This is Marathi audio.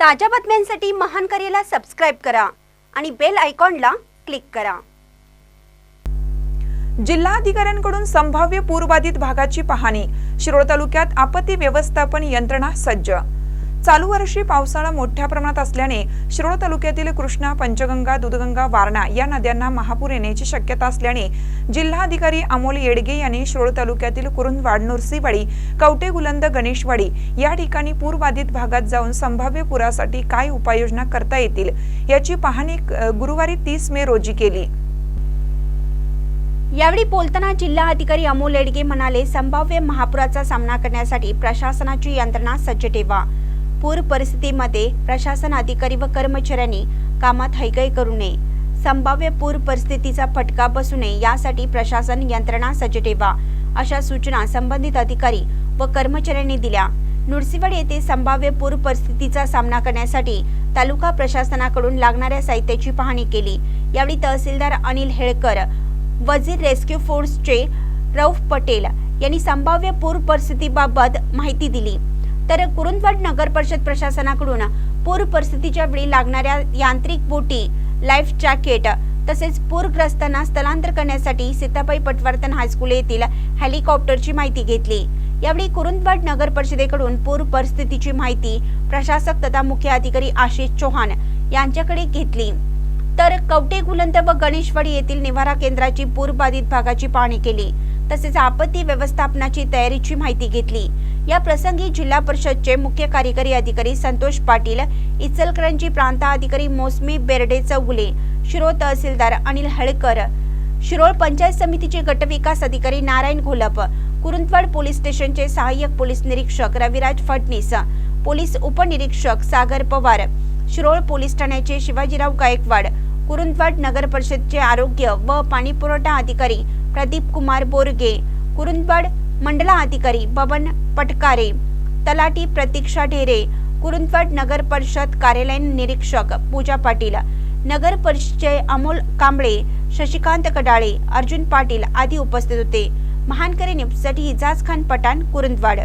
ताज्या बातम्यांसाठी महान करेला सबस्क्राईब करा आणि बेल आयकॉनला क्लिक करा. जिल्हाधिकाऱ्यांकडून संभाव्य पूरबाधित भागाची पाहणी शिरोळ तालुक्यात आपत्ती व्यवस्थापन यंत्रणा सज्ज चालू वर्षी पावसाळा मोठ्या प्रमाणात असल्याने शिरोळ तालुक्यातील कृष्णा पंचगंगा दुधगंगा वारणा या नद्यांना महापूर येण्याची शक्यता असल्याने जिल्हाधिकारी अमोल येडगे यांनी शिरोळ तालुक्यातील कुरुंदवाड नुरसीवाडी कवटे गुलंद गणेशवाडी या ठिकाणी पूरबाधित भागात जाऊन संभाव्य पुरासाठी काय उपाययोजना करता येतील याची पाहणी गुरुवारी तीस मे रोजी केली. यावेळी बोलताना जिल्हा अधिकारी अमोल येडगे म्हणाले संभाव्य महापुराचा सामना करण्यासाठी प्रशासनाची यंत्रणा सज्ज ठेवा. पूर परिस्थितीमध्ये प्रशासन अधिकारी व कर्मचाऱ्यांनी कामात हैगय करू नये. संभाव्य पूर परिस्थितीचा फटका बसू नये यासाठी प्रशासन यंत्रणा सज्ज ठेवा अशा सूचना संबंधित अधिकारी व कर्मचाऱ्यांनी दिल्या. नुरसिवाड येथे संभाव्य पूर परिस्थितीचा सामना करण्यासाठी तालुका प्रशासनाकडून लागणाऱ्या साहित्याची पाहणी केली. यावेळी तहसीलदार अनिल हेळकर वजीर रेस्क्यू फोर्सचे रौफ पटेल यांनी संभाव्य पूर परिस्थितीबाबत माहिती दिली. तर कुरुंदवाड नगर परिषद प्रशासनाकडून पूर परिस्थितीच्या वेळी लागणाऱ्या यांत्रिक बोटी लाईफ जॅकेट तसेच पूरग्रस्तांना स्थलांतर करण्यासाठी सीताबाई पटवर्धन हायस्कूल येथील हेलिकॉप्टरची माहिती घेतली. यावेळी कुरुंदवाड नगर परिषदेकडून पूर परिस्थितीची माहिती प्रशासक तथा मुख्य अधिकारी आशिष चौहान यांच्याकडे घेतली. तर कवटे गुलंत व गणेशवाडी येथील निवारा केंद्राची पूरबाधित भागाची पाहणी केली. तसेच आपत्ती व्यवस्थापनाची तयारीची माहिती घेतली. या प्रसंगी जिल्हा परिषदचे मुख्य कार्यकारी अधिकारी संतोष पाटील इचलकरंजी प्रांत अधिकारी मोसमी बेर्डे चौगुले शिरोळ तहसीलदार अनिल हळकर शिरोळ पंचायत समितीचे गटविकास अधिकारी नारायण घोलप कुरुंदवाड पोलीस स्टेशनचे सहाय्यक पोलीस निरीक्षक रविराज फडणीस पोलीस उपनिरीक्षक सागर पवार शिरोळ पोलीस ठाण्याचे शिवाजीराव गायकवाड कुरुंदवाड नगर परिषदचे आरोग्य व पाणीपुरवठा अधिकारी प्रदीप कुमार बोरगे कुरुंदवाड मंडला अधिकारी बबन पटकारे तलाटी प्रतीक्षा ढेरे कुरुंदवाड नगर परिषद कार्यालय निरीक्षक पूजा पाटील नगर परिषदचे अमोल कांबळे शशिकांत कडाळे अर्जुन पाटील आदी उपस्थित होते. महानकरी न्यूजसाठी इजाज खान पठाण कुरुंदवाड.